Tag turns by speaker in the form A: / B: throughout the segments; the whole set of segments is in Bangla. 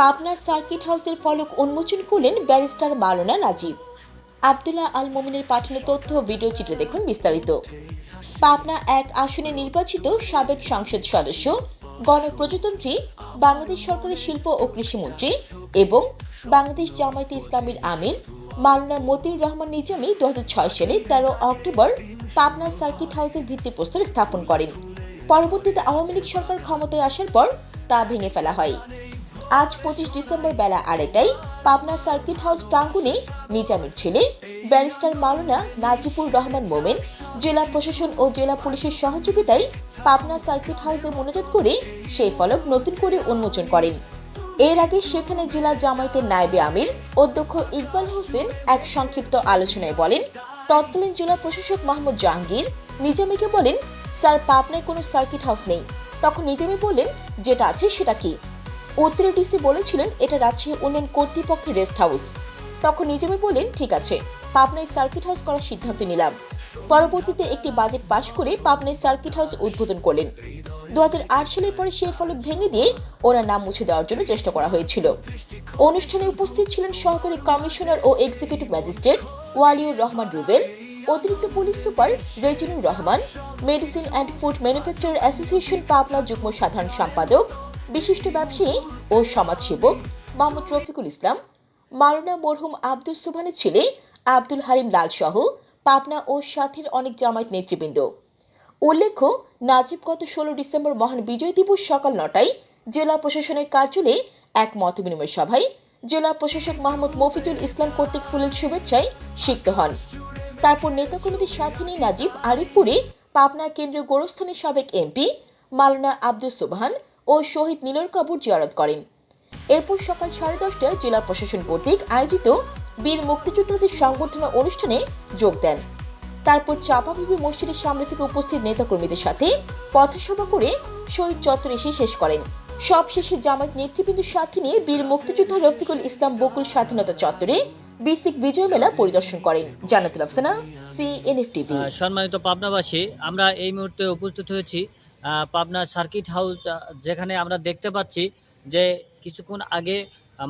A: পাবনা সার্কিট হাউসের ফলক উন্মোচন করলেন ব্যারিস্টার মাওলানা নাজিব। আবদুল্লাহ আল মোমিনের পাঠানো তথ্য ভিডিও চিত্র দেখুন বিস্তারিত। পাবনা এক আসনে নির্বাচিত সাবেক সংসদ সদস্য, গণপ্রজাতন্ত্রী, বাংলাদেশ সরকারের শিল্প ও কৃষিমন্ত্রী এবং বাংলাদেশ জামায়াতে ইসলামীর আমির মাওলানা মতিউর রহমান নিজামী দু সালে তেরো অক্টোবর পাবনা সার্কিট হাউসের ভিত্তিপ্রস্তর স্থাপন করেন। পরবর্তীতে আওয়ামী লীগ সরকার ক্ষমতায় আসার পর তা ভেঙে ফেলা হয়। আজ পঁচিশ ডিসেম্বর বেলা আড়াইটায় পাবনা সার্কিট হাউস প্রাঙ্গণে নিজামের ছেলে ব্যারিস্টার মাওলানা নাজিবুর রহমান মোমেন জেলা প্রশাসন ও জেলা পুলিশের সহযোগিতায় পাবনা সার্কিট হাউসে মনোজাত করে সেই ফলক নতুন করে উন্মোচন করেন। এর আগে সেখানে জেলা জামায়াতের নায়েবে আমির, অধ্যক্ষ ইকবাল হোসেন এক সংক্ষিপ্ত আলোচনায় বলেন, তৎকালীন জেলা প্রশাসক মাহমুদ জাহাঙ্গীর নিজামীকে বলেন, স্যার, পাবনায় কোনো সার্কিট হাউস নেই। তখন নিজামী বললেন, যেটা আছে সেটা কি? উত্তরে ডিসি বলেছিলেন, এটা রাজশাহী উন্নয়ন কর্তৃপক্ষের রেস্ট হাউস। তখন নিজামী বললেন, ঠিক আছে। পাবনায় সার্কিট হাউস করার সিদ্ধান্ত নিলাম। পরবর্তীতে একটি বাজেট পাশ করে পাবনায় সার্কিট হাউস উদ্বোধন করলেন। দু সালের পরে সেই ফলক ভেঙে দিয়ে ওনার নাম মুছে দেওয়ার জন্য চেষ্টা করা হয়েছিল। অনুষ্ঠানে উপস্থিত ছিলেন সহকারী কমিশনার ও এক্সিকিউটিভ ম্যাজিস্ট্রেট ওয়ালিউর রহমান রুবেল, অতিরিক্ত police super Rezinur Rahman, medicine and food manufacture association পাবনার যুগ্ম সাধারণ সম্পাদক বিশিষ্ট ব্যবসায়ী ও সমাজসেবক মোহাম্মদ রফিকুল ইসলাম, মাওলানা মরহুম আব্দুল সুবহানের ছেলে আব্দুল হারিম লাল সহ পাবনা ও সাথের অনেক জামায়াত নেতৃবৃন্দ। উল্লেখ্য, নাজিব গত ষোলো ডিসেম্বর মহান বিজয় দিবস সকাল নটায় জেলা প্রশাসনের কার্যালয়ে এক মতবিনিময় সভায় জেলা প্রশাসক মাহমুদ মফিজুল ইসলাম কর্তৃক ফুলের শুভেচ্ছায় সিক্ত হন। তারপর নেতাকর্মীদের সাথে নিয়ে নাজিব আরিফপুরে পাবনা কেন্দ্রীয় গোরস্থানের সাবেক এমপি মাওলানা আব্দুল সুবহান ও শহীদ নীলর কাপুর জিয়ারত করেন। এরপর সকাল সাড়ে দশটায় জেলা প্রশাসন কর্তৃক আয়োজিত বীর মুক্তিযোদ্ধাদের সংবর্ধনা অনুষ্ঠানে যোগ দেন। তারপর চাপাবিবি মসজিদের সামনে থেকে উপস্থিত নেতাকর্মীদের সাথে পথসভা করে শহীদ চত্বর এসে শেষ করেন। সবশেষে জামায়াত নেতৃবৃন্দের সাথে নিয়ে বীর মুক্তিযোদ্ধা রফিকুল ইসলাম বকুল স্বাধীনতা চত্বরে বিসিক বিজয় মেলা পরিদর্শন করেন। জানাতুল আফসানা সিএনএফ টিভি
B: সম্মানিত পাবনাবাসী আমরা এই মুহূর্তে উপস্থিত হয়েছি পাবনা সার্কিট হাউস যেখানে আমরা দেখতে পাচ্ছি যে কিছুক্ষণ আগে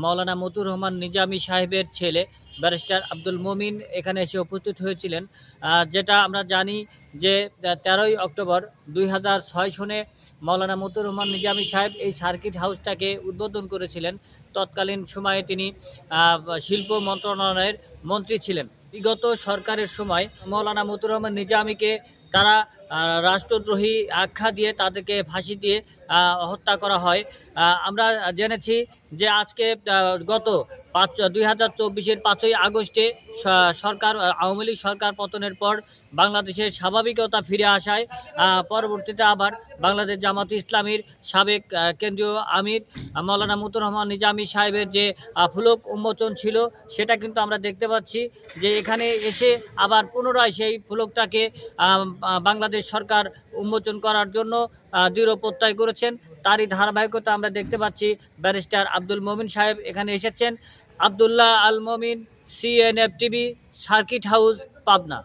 B: মাওলানা মতুর রহমান নিজামি সাহেবের ছেলে, ব্যারিস্টার আব্দুল মমিন এখানে এসে উপস্থিত হয়েছিলেন। যেটা আমরা জানি যে তেরোই অক্টোবর দুই হাজার ছয় সনে মাওলানা মতুর রহমান নিজামি সাহেব এই সার্কিট হাউসটাকে উদ্বোধন করেছিলেন। তৎকালীন সময়ে তিনি শিল্প মন্ত্রণালয়ের মন্ত্রী ছিলেন। বিগত সরকারের সময় মৌলানা মতুর রহমান নিজামিকে তারা রাষ্ট্রদ্রোহী আখ্যা দিয়ে তাদেরকে ফাঁসি দিয়ে হত্যা করা হয়। আমরা জেনেছি যে আজকে গত পাঁচ, দুই হাজার চব্বিশের পাঁচই আগস্টে সরকার আওয়ামী লীগ সরকার পতনের পর বাংলাদেশের স্বাভাবিকতা ফিরে আসায় পরবর্তীতে আবার বাংলাদেশ জামাত ইসলামীর সাবেক কেন্দ্রীয় আমির মৌলানা মুতুর রহমান নিজামী সাহেবের যে ফুলক উন্মোচন ছিল, সেটা কিন্তু আমরা দেখতে পাচ্ছি যে এখানে এসে আবার পুনরায় সেই ফুলকটাকে বাংলাদেশ সরকার উন্মোচন করার জন্য দৃঢ় প্রত্যয় করেছেন। তারই ধারাবাহিকতা আমরা দেখতে পাচ্ছি। ব্যারিস্টার আব্দুল মমিন সাহেব এখানে এসেছেন। Abdullah Al Momin CNF TV circuit house, Pabna.